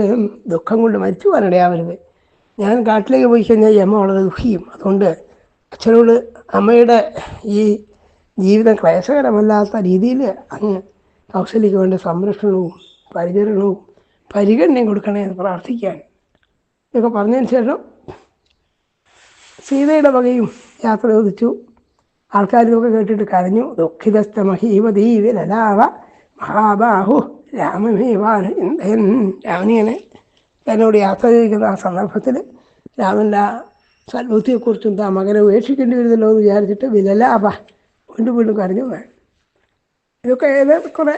ദുഃഖം കൊണ്ട് മരിച്ചു പോകാനിടയാവരുത് ഞാൻ കാട്ടിലേക്ക് പോയി കഴിഞ്ഞാൽ യമ വളരെ ദുഃഖിയും. അതുകൊണ്ട് അച്ഛനോട് അമ്മയുടെ ഈ ജീവിതം ക്ലേശകരമല്ലാത്ത രീതിയിൽ അങ്ങ് കൗശലിക്ക് വേണ്ട സംരക്ഷണവും പരിചരണവും പരിഗണനയും കൊടുക്കണേ എന്ന് പ്രാർത്ഥിക്കാൻ. ഇതൊക്കെ പറഞ്ഞതിന് ശേഷം സീതയുടെ വകയും യാത്ര ചോദിച്ചു. ആൾക്കാരൊക്കെ കേട്ടിട്ട് കരഞ്ഞു. ദുഃഖിതസ്ഥ മഹീവതീ ലലാവ മഹാബാഹു രാമമേവാണ് ചിന്തയൻ രാമനിങ്ങനെ തന്നോട് യാത്ര ചോദിക്കുന്ന ആ സന്ദർഭത്തിൽ രാമന്റെ ആ സൽബുദ്ധിയെക്കുറിച്ചും താ മകനെ ഉപേക്ഷിക്കേണ്ടി വരുന്നല്ലോ എന്ന് വിചാരിച്ചിട്ട് വിലലാപ വീണ്ടും വീണ്ടും കരഞ്ഞു ഇതൊക്കെ ഏത് കുറേ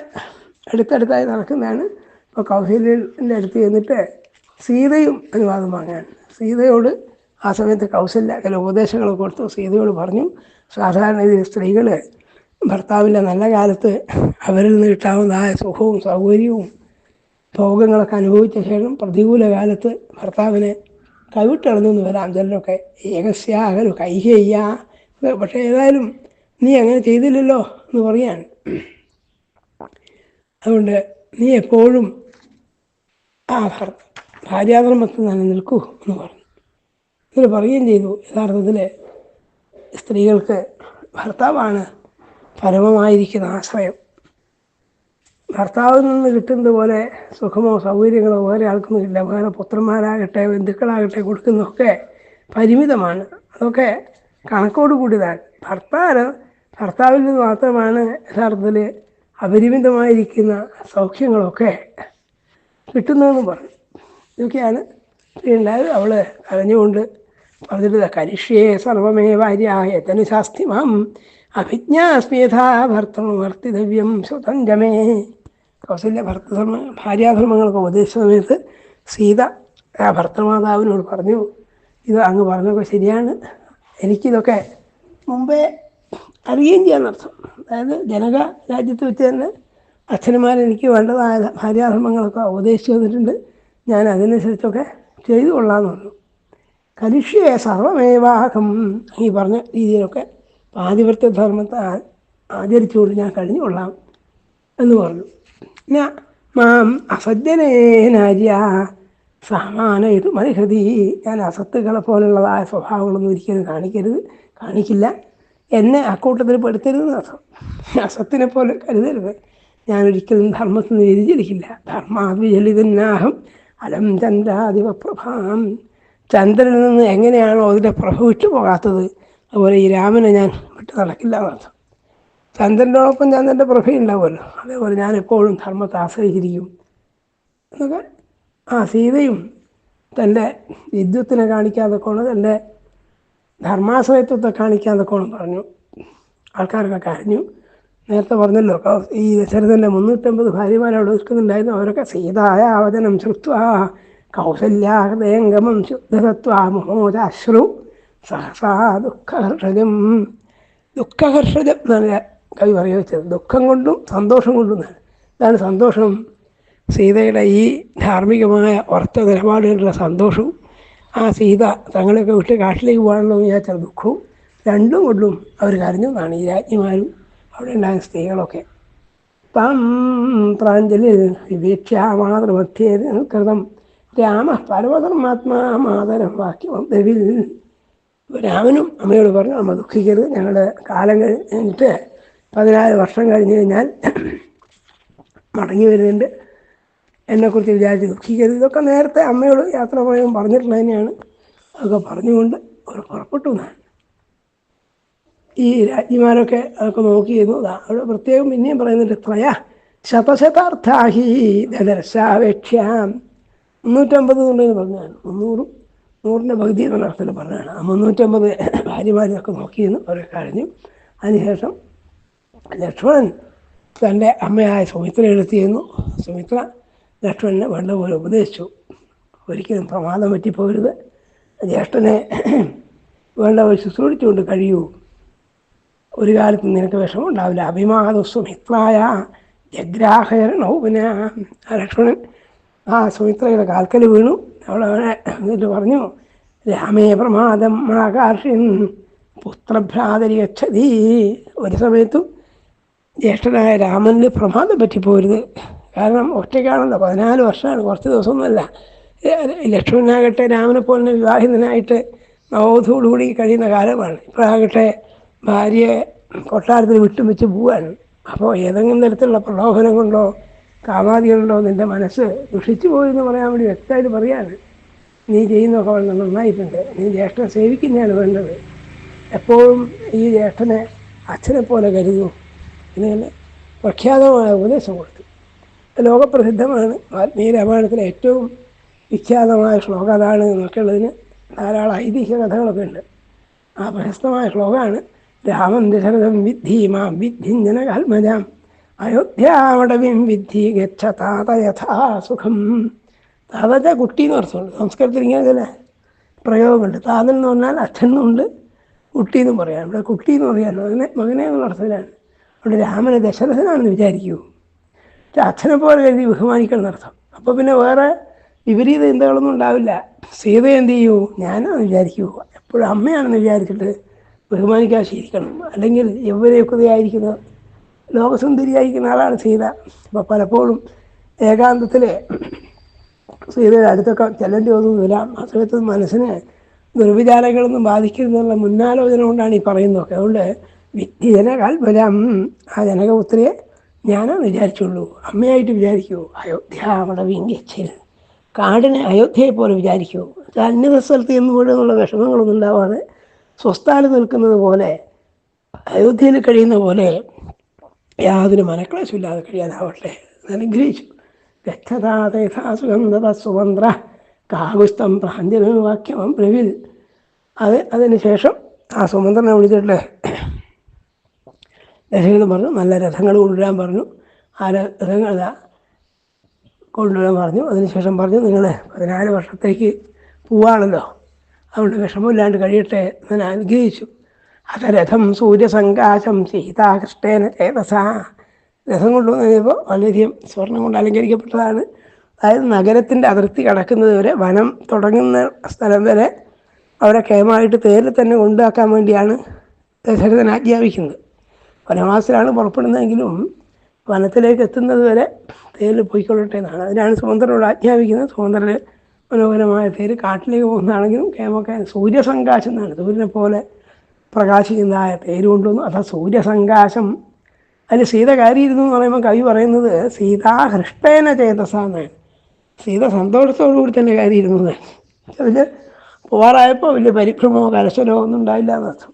അടുത്തടുത്തായി നടക്കുന്നതാണ് കൗശല്യന്റെ അടുത്ത് ചെന്നിട്ട് സീതയും അനുവാദം വാങ്ങാൻ. സീതയോട് ആ സമയത്ത് കൗശല്യ ചില ഉപദേശങ്ങൾ കൊടുത്തു. സീതയോട് പറഞ്ഞു സാധാരണ ഇതിൽ സ്ത്രീകൾ ഭർത്താവിന്റെ നല്ല കാലത്ത് അവരിൽ നിന്ന് കിട്ടാവുന്നതായ സുഖവും സൗകര്യവും ഭോഗങ്ങളൊക്കെ അനുഭവിച്ച ശേഷം പ്രതികൂല കാലത്ത് ഭർത്താവിനെ കൈവിട്ടിറന്നു വരാം. ചിലരൊക്കെ ഏകസ്യ അകലു കൈകയ്യ പക്ഷേ ഏതായാലും നീ അങ്ങനെ ചെയ്തില്ലല്ലോ എന്ന് പറയാൻ. അതുകൊണ്ട് നീ എപ്പോഴും ആ ഭർത്ത ഭാര്യാധർമ്മത്തിൽ തന്നെ നിൽക്കൂ എന്ന് പറഞ്ഞു. ഇതിൽ പറയുകയും ചെയ്തു. യഥാർത്ഥത്തിൽ സ്ത്രീകൾക്ക് ഭർത്താവാണ് പരമമായിരിക്കുന്ന ആശ്രയം. ഭർത്താവിൽ നിന്ന് കിട്ടുന്നത് പോലെ സുഖമോ സൗകര്യങ്ങളോ വേറെ ആൾക്കൊന്നുമില്ല വേറെ പുത്രന്മാരാകട്ടെ ബന്ധുക്കളാകട്ടെ കൊടുക്കുന്നതൊക്കെ പരിമിതമാണ്. അതൊക്കെ കണക്കോട് കൂടിയതാണ്. ഭർത്താവ് ഭർത്താവിൽ നിന്ന് മാത്രമാണ് യഥാർത്ഥത്തിൽ അപരിമിതമായിരിക്കുന്ന സൗഖ്യങ്ങളൊക്കെ കിട്ടുന്നതെന്ന് പറഞ്ഞു. ഇതൊക്കെയാണ് ഉണ്ടായത് അവൾ കരഞ്ഞുകൊണ്ട് പറഞ്ഞിട്ട് കരിഷ്യേ സർവമേ ഭാര്യ ശാസ്തിമാം അഭിജ്ഞാസ്മിയഥാ ഭർത്തൃവർത്തിതവ്യം സ്വതന്ത്രമേ. കൗസല്യ ഭർത്തധർമ്മ ഭാര്യാധർമ്മങ്ങളൊക്കെ ഉപദേശിച്ച സമയത്ത് സീത ആ ഭർത്തൃമാതാവിനോട് പറഞ്ഞു ഇത് അങ്ങ് പറഞ്ഞൊക്കെ ശരിയാണ്. എനിക്കിതൊക്കെ മുമ്പേ അറിയുകയും ചെയ്യാനർത്ഥം അതായത് ജനക രാജ്യത്ത് വെച്ച് തന്നെ അച്ഛനമാർ എനിക്ക് വേണ്ടതായ ഭാര്യാധർമ്മങ്ങളൊക്കെ ഉപദേശിച്ചു തന്നിട്ടുണ്ട്. ഞാൻ അതിനനുസരിച്ചൊക്കെ ചെയ്തു കൊള്ളാമെന്ന് പറഞ്ഞു. കരിഷ്യേ സർവമേവാഹം ഈ പറഞ്ഞ രീതിയിലൊക്കെ ആധിപത്യ ധർമ്മത്തെ ആചരിച്ചുകൊണ്ട് ഞാൻ കഴിഞ്ഞു കൊള്ളാം എന്ന് പറഞ്ഞു. ഞാൻ മാം അസജ്ജനേനാര്യ സമാനയിട്ട് മനുഹൃതി ഞാൻ അസത്തുക്കളെ പോലുള്ളതായ സ്വഭാവങ്ങളൊന്നും ഒരിക്കലും കാണിക്കരുത് കാണിക്കില്ല. എന്നെ അക്കൂട്ടത്തിൽ പെടുത്തരുത് അർത്ഥം. അസത്തിനെ പോലെ കരുതരുത്. ഞാൻ ഒരിക്കലും ധർമ്മത്തിൽ നിന്ന് വ്യതിചലിക്കില്ല ധർമാവിചലിതന്നാഹം അലം ചന്ദ്രാധിപ പ്രഭാം. ചന്ദ്രനിൽ നിന്ന് എങ്ങനെയാണോ അതിന്റെ പ്രഭ വിട്ടു പോകാത്തത് അതുപോലെ ഈ രാമനെ ഞാൻ വിട്ടു നടക്കില്ല എന്നർത്ഥം ചന്ദ്രനോടൊപ്പം ചന്ദ്രന്റെ പ്രഭയുണ്ടാവുമല്ലോ അതേപോലെ ഞാൻ എപ്പോഴും ധർമ്മത്തെ ആശ്രയിച്ചിരിക്കും. എന്നൊക്കെ ആ സീതയും തന്റെ യുദ്ധത്തിനെ കാണിക്കാതെ കൊണ്ട് തന്റെ ധർമാശ്രയത്വത്തെ കാണിക്കാതെ കൊണ്ട് പറഞ്ഞു. ആൾക്കാരൊക്കെ കരഞ്ഞു. നേരത്തെ പറഞ്ഞല്ലോ ഈ ദശരഥന്റെ മുന്നൂറ്റമ്പത് ഭാര്യമാരവിടെ നിൽക്കുന്നുണ്ടായിരുന്നു അവരൊക്കെ സീതായ അവതനം ശ്രുത്വ കൗസല്യാഹൃദയംഗമം ശുദ്ധതത്വ മുഹോദാശ്രു സഹസാ ദുഃഖഹർഷജം ദുഃഖഹർഷജം എന്നാണ് കവി പറയുക വെച്ചത് ദുഃഖം കൊണ്ടും സന്തോഷം കൊണ്ടും ഇതാണ് സന്തോഷം. സീതയുടെ ഈ ധാർമ്മികമായ ഒർത്ത നിലപാടുകളുടെ സന്തോഷവും ആ സീത തങ്ങളെയൊക്കെ വിട്ട് കാട്ടിലേക്ക് പോകാനുള്ള വിചാരിച്ച ദുഃഖവും രണ്ടും കൊണ്ടും അവർ കരഞ്ഞു. എന്നാണ് ഈ രാജ്ഞിമാരും അവിടെ ഉണ്ടായ സ്ത്രീകളൊക്കെ. പം പ്രാഞ്ജലിൽ വിവേക്ഷ്യാമാതൃമധ്യേ കൃതം. രാമ പരമധർമാത്മാ മാതരം വാക്യം ദേവിൽ. രാമനും അമ്മയോട് പറഞ്ഞു അമ്മ ദുഃഖിക്കരുത്. ഞങ്ങളുടെ കാലം കഴിഞ്ഞിട്ട് പതിനാല് വർഷം കഴിഞ്ഞ് കഴിഞ്ഞാൽ മടങ്ങി വരുന്നുണ്ട്. എന്നെക്കുറിച്ച് വിചാരിച്ച് ദുഃഖിക്കരുത്. ഇതൊക്കെ നേരത്തെ അമ്മയോട് യാത്ര പറയുമ്പോൾ പറഞ്ഞിട്ടുള്ളത് തന്നെയാണ് അതൊക്കെ പറഞ്ഞുകൊണ്ട് അവർ പുറപ്പെട്ടു എന്നാണ്. ഈ രാജ്ഞിമാരൊക്കെ അതൊക്കെ നോക്കിയിരുന്നു. ദാ അവിടെ പ്രത്യേകം പിന്നെയും പറയുന്നുണ്ട് ത്രയ ശതശതാർത്ഥാഹി ദർശാപേക്ഷ്യാം മുന്നൂറ്റമ്പത് എന്നുള്ളത് പറഞ്ഞാണ്. മുന്നൂറും നൂറിന്റെ പകുതി എന്നുള്ള അർത്ഥത്തിൽ പറഞ്ഞതാണ് ആ മുന്നൂറ്റമ്പത് ഭാര്യമാരൊക്കെ നോക്കിയിരുന്നു അവരൊക്കെ കഴിഞ്ഞു. അതിനുശേഷം ലക്ഷ്മണൻ തന്റെ അമ്മയായ സുമിത്ര എടുത്തിരുന്നു. സുമിത്ര ലക്ഷ്മണനെ വെള്ളപോലെ പോലെ ഉപദേശിച്ചു. ഒരിക്കലും പ്രമാദം പറ്റിപ്പോരുത്. ജ്യേഷ്ഠനെ വേണ്ട ശുശ്രൂഷിച്ചുകൊണ്ട് കഴിയൂ. ഒരു കാലത്ത് നിനക്ക് വിഷമം ഉണ്ടാവില്ല അഭിമാന സുമിത്രായ ജഗ്രാഹരണൗപന ലക്ഷ്മണൻ ആ സുമിത്രയുടെ കാൽക്കൽ വീണു. അവളവനെ എന്നിട്ട് പറഞ്ഞു രാമേ പ്രമാദം ആകാർഷൻ പുത്രഭ്രാതരി ഗച്ഛതി. ഒരു സമയത്തും ജ്യേഷ്ഠനായ രാമനിൽ പ്രമാദം പറ്റിപ്പോരുത്. കാരണം ഒറ്റയ്ക്കാണല്ലോ. പതിനാല് വർഷമാണ്. കുറച്ച് ദിവസമൊന്നുമല്ല. ലക്ഷ്മണനാകട്ടെ രാമനെ പോലെ വിവാഹിതനായിട്ട് നവോധോടുകൂടി കഴിയുന്ന കാലമാണ്. ഇപ്പോഴാകട്ടെ ഭാര്യയെ കൊട്ടാരത്തിൽ വിട്ടും വെച്ച് പോവാണ് അപ്പോൾ ഏതെങ്കിലും തരത്തിലുള്ള പ്രലോഭനം കൊണ്ടോ കാമാദികളുണ്ടോ നിന്റെ മനസ്സ് ദുഷിച്ചു പോയി എന്ന് പറയാൻ വേണ്ടി വ്യക്തമായിട്ട് പറയാണ്. നീ ചെയ്യുന്നതൊക്കെ വളരെ നന്നായിട്ടുണ്ട്. നീ ജ്യേഷ്ഠനെ സേവിക്കുന്നതാണ് വേണ്ടത്. എപ്പോഴും ഈ ജ്യേഷ്ഠനെ അച്ഛനെ പോലെ കരുതൂ എന്നിങ്ങനെ പ്രഖ്യാതമായ ഉപദേശം കൊടുത്തു. ലോകപ്രസിദ്ധമാണ് ആത്മീയ രാമായണത്തിലെ ഏറ്റവും വിഖ്യാതമായ ശ്ലോകം അതാണ് എന്നൊക്കെ ഉള്ളതിന് ധാരാളം ഐതിഹ്യ കഥകളൊക്കെ ഉണ്ട്. ആ പ്രശസ്തമായ ശ്ലോകമാണ് രാമൻ ദശരഥം വിദ്ധി മാം വിദ്ധിഞ്ജന കാൽമജാം. അയോധ്യാമടവിം വിദ്ധി ഗച്ഛ താത യഥാ സുഖം. താതച്ച കുട്ടി എന്ന് അർത്ഥമുണ്ട് സംസ്കൃതത്തിൽ ഇങ്ങനെ ചില പ്രയോഗമുണ്ട്. താതൻ എന്ന് പറഞ്ഞാൽ അച്ഛൻ എന്നുണ്ട് കുട്ടി എന്നും പറയാം. ഇവിടെ കുട്ടി എന്ന് പറയാൻ മകനെ മകനെ എന്നുള്ള അർത്ഥത്തിലാണ്. അവിടെ രാമനെ ദശരഥനാണെന്ന് വിചാരിക്കൂ. പക്ഷെ അച്ഛനെ പോലെ കരുതി ബഹുമാനിക്കണം എന്നർത്ഥം അപ്പോൾ പിന്നെ വേറെ വിപരീത ചിന്തകളൊന്നും ഉണ്ടാവില്ല. സീത എന്ത് ചെയ്യൂ? ഞാനാണെന്ന് വിചാരിക്കൂ. എപ്പോഴും അമ്മയാണെന്ന് വിചാരിച്ചിട്ട് ബഹുമാനിക്കാൻ ശീലിക്കണം. അല്ലെങ്കിൽ യൗവനയുക്തയായിരിക്കുന്ന ലോകസുന്ദരിയായിരിക്കുന്ന ആളാണ് സീത. അപ്പോൾ പലപ്പോഴും ഏകാന്തത്തിൽ സീതയുടെ അടുത്തൊക്കെ ചെല്ലേണ്ടി വന്നില്ല ആ സമയത്ത് മനസ്സിന് ദുർവിചാരങ്ങളൊന്നും ബാധിക്കരുതെന്നുള്ള മുന്നാലോചന കൊണ്ടാണ് ഈ പറയുന്നതൊക്കെ. അതുകൊണ്ട് വിദ്യജന ആ ജനകപുത്രിയെ ഞാനാ വിചാരിച്ചുള്ളൂ. അമ്മയായിട്ട് വിചാരിക്കൂ. അയോധ്യ അവിടെ വിങ്കച്ചിൽ. കാടിനെ അയോധ്യയെ പോലെ വിചാരിക്കൂ അന്യ സ്ഥലത്ത് ചെന്ന് എന്നുള്ള വിഷമങ്ങളൊന്നും ഉണ്ടാവാതെ സ്വസ്ഥാനം നിൽക്കുന്നത് പോലെ അയോധ്യയിൽ കഴിയുന്ന പോലെ യാതൊരു മനക്ലേശമില്ലാതെ കഴിയാനാവട്ടെ അനുഗ്രഹിച്ചു. ഗച്ഛതാതേഥാസുഗന്ധത സുമന്ത്ര കാകുസ്തം പ്രാഞ്ജന വാക്യം പ്രവിൽ. അത് അതിന് ശേഷം ആ സുമന്ത്രനെ വിളിച്ചിട്ട് ദശരഥൻ പറഞ്ഞു നല്ല രഥങ്ങൾ കൊണ്ടുവരാൻ പറഞ്ഞു. ആ രഥങ്ങൾ കൊണ്ടുവരാൻ പറഞ്ഞു. അതിനുശേഷം പറഞ്ഞു നിങ്ങൾ പതിനാല് വർഷത്തേക്ക് പോവാണല്ലോ. അതുകൊണ്ട് വിഷമമില്ലാണ്ട് കഴിയട്ടെ എന്ന് അനുഗ്രഹിച്ചു അത രഥം സൂര്യസങ്കാശം സീതാകൃഷ്ണേന ചേതസ. രഥം കൊണ്ടുവന്ന് കഴിഞ്ഞപ്പോൾ വളരെയധികം സ്വർണം കൊണ്ട് അലങ്കരിക്കപ്പെട്ടതാണ്. അതായത് നഗരത്തിന്റെ അതിർത്തി കടക്കുന്നത് വരെ വനം തുടങ്ങുന്ന സ്ഥലം വരെ അവരെ കേമായിട്ട് തേരിൽ തന്നെ കൊണ്ടാക്കാൻ വേണ്ടിയാണ് ദശരഥൻ ആജ്ഞാപിക്കുന്നത്. വനവാസത്തിലാണ് പുറപ്പെടുന്നതെങ്കിലും വനത്തിലേക്ക് എത്തുന്നത് വരെ തേരിൽ പോയിക്കൊള്ളട്ടെ എന്നാണ്. അതിനാണ് സുമന്ത്രനോട് ആജ്ഞാപിക്കുന്നത്. സുമന്ത്രന് മനോഹരമായ പേര് കാട്ടിലേക്ക് പോകുന്നതാണെങ്കിലും കേമൊക്കെ സൂര്യസങ്കാശം എന്നാണ്. സൂര്യനെ പോലെ പ്രകാശിക്കുന്നതായ പേര് കൊണ്ടുവന്നു. അതാ സൂര്യസങ്കാശം. അതിൽ സീത കയറിയിരുന്നു എന്ന് പറയുമ്പോൾ കവി പറയുന്നത് സീതാ ഹൃഷ്ടേന ചേതസ സീത സന്തോഷത്തോടു കൂടി തന്നെ കയറിയിരുന്നത് അതിൽ പോവാറായപ്പോൾ വലിയ പരിഭ്രമോ കരശനോ ഒന്നും ഉണ്ടായില്ല എന്നർത്ഥം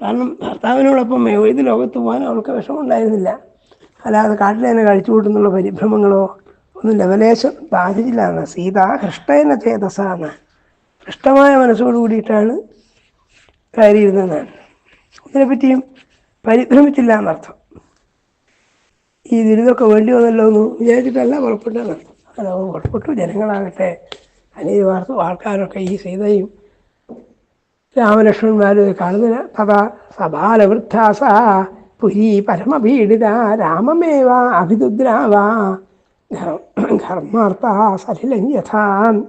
കാരണം ഭർത്താവിനോടൊപ്പം ഏത് ലോകത്ത് പോകാൻ അവൾക്ക് വിഷമമുണ്ടായിരുന്നില്ല അല്ലാതെ കാട്ടിൽ തന്നെ കഴിച്ചു കൂട്ടുന്നുള്ള പരിഭ്രമങ്ങളോ ഒന്നും ലവലേശം ബാധിച്ചില്ല എന്ന് സീത ഹൃഷ്ടേന ചേതസ എന്ന് ഹൃഷ്ടമായ മനസ്സോട് കൂടിയിട്ടാണ് കയറിയിരുന്നതെന്നാണ് ഇതിനെപ്പറ്റിയും പരിഭ്രമിച്ചില്ല എന്നർത്ഥം. ഈ ദുരിതമൊക്കെ വേണ്ടി വന്നല്ലോ എന്ന് വിചാരിച്ചിട്ടല്ല പുറപ്പെട്ടതെന്നർത്ഥം അതോ പുറപ്പെട്ടു. ജനങ്ങളാകട്ടെ അനേക വാർത്ത ആൾക്കാരൊക്കെ ഈ സീതയും രാമലക്ഷ്മണന്മാരും കാണുന്നില്ല തഥാ സബാലവൃദ്ധാസ പുരി പരമപീഡിത രാമമേവ അഭിദുദ്രാവ ധർമാർത്ഥ സലിലം യഥാൻ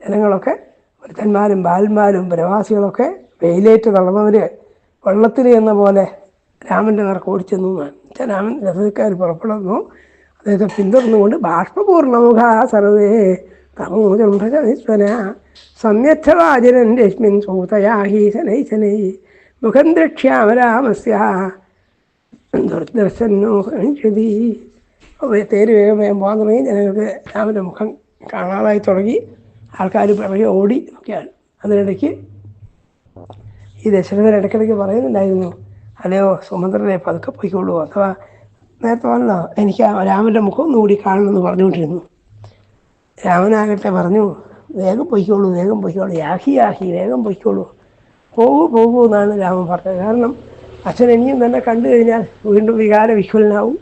ജനങ്ങളൊക്കെ വൃദ്ധന്മാരും ബാലന്മാരും പ്രവാസികളൊക്കെ വെയിലേറ്റ് തളർന്നവർ വെള്ളത്തിൽ എന്ന പോലെ രാമന്റെ നേർക്ക് ഓടിച്ചെന്നു. എന്നാണ് രാമൻ രഥക്കാർ പുറപ്പെടുന്നു. അദ്ദേഹത്തെ പിന്തുടർന്നുകൊണ്ട് ബാഷ്പപൂർണമുഖ സർവേ തമോജം സന്യദ്ധവാചരൻ രശ്മിൻ സൂതയാ ശനൈ ശനൈ. മുഖം ദ്രക്ഷ്യാമ രാമസ്യ. ദുർദർശനോ ഹനിഷ്യതി തേര് വേഗം വേഗം പോകാൻ തുടങ്ങി. ജനങ്ങൾക്ക് രാമന്റെ മുഖം കാണാതായി തുടങ്ങി. ആൾക്കാർ പിറകെ ഓടി ഒക്കെയാണ് അതിനിടയ്ക്ക് ഈ ദശരഥൻ ഇടയ്ക്കിടയ്ക്ക് പറയുന്നുണ്ടായിരുന്നു അല്ലയോ സുമന്ത്രനെ പതുക്കെ പോയിക്കോളൂ അഥവാ നേരത്തെ പറഞ്ഞോ എനിക്ക് രാമന്റെ മുഖം ഒന്നുകൂടി കാണണമെന്ന് പറഞ്ഞുകൊണ്ടിരുന്നു. രാമനാകട്ടെ പറഞ്ഞു വേഗം പൊയ്ക്കോളൂ വേഗം പൊയ്ക്കോളൂ യാഹി യാഹി വേഗം പൊയ്ക്കോളൂ പോകൂ പോകൂ എന്നാണ് രാമൻ പറഞ്ഞത്. കാരണം അച്ഛൻ ഇനിയും തന്നെ കണ്ടു കഴിഞ്ഞാൽ വീണ്ടും വികാര വിഹ്വലനാവും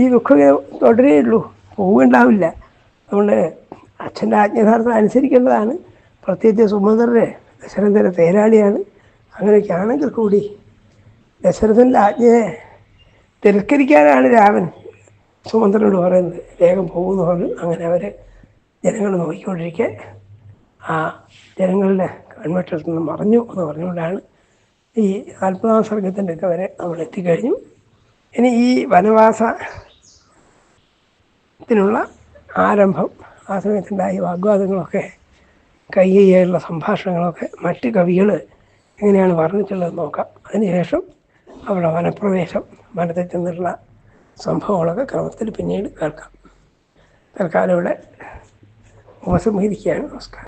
ഈ ദുഃഖം തുടരുകയുള്ളൂ പോവുകയുണ്ടാവില്ല. അതുകൊണ്ട് അച്ഛന്റെ ആജ്ഞാധാർത്ഥം അനുസരിക്കേണ്ടതാണ് പ്രത്യേകിച്ച് സുമന്ത്രരെ ദശരഥന്റെ തേരാളിയാണ്. അങ്ങനെയൊക്കെ ആണെങ്കിൽ കൂടി ദശരഥന്റെ ആജ്ഞയെ തിരസ്കരിക്കാനാണ് രാമൻ സുമന്ത്രനോട് പറയുന്നത്. വേഗം പോകുമെന്ന് പറഞ്ഞു. അങ്ങനെ അവർ ജനങ്ങൾ നോക്കിക്കൊണ്ടിരിക്കെ ആ ജനങ്ങളുടെ കൺവെട്ടത്തിൽ നിന്ന് മറഞ്ഞു എന്ന് പറഞ്ഞുകൊണ്ടാണ് ഈ നാൽപ്പതാം സർഗത്തിന്റെ ഒക്കെ വരെ നമ്മൾ എത്തിക്കഴിഞ്ഞു. ഇനി ഈ വനവാസത്തിനുള്ള ആരംഭം ആ സമയത്തുണ്ടായ വാഗ്വാദങ്ങളൊക്കെ കയ്യുള്ള സംഭാഷണങ്ങളൊക്കെ മറ്റ് കവികൾ എങ്ങനെയാണ് വർണിച്ചുള്ളത് നോക്കാം. അതിനുശേഷം അവിടെ വനപ്രവേശം വനത്തിൽ ചെന്നിട്ടുള്ള സംഭവങ്ങളൊക്കെ ക്രമത്തിൽ പിന്നീട് കേൾക്കാം. തൽക്കാലം ഇവിടെ ഉപസംഹരിക്കുകയാണ്. നമസ്കാരം.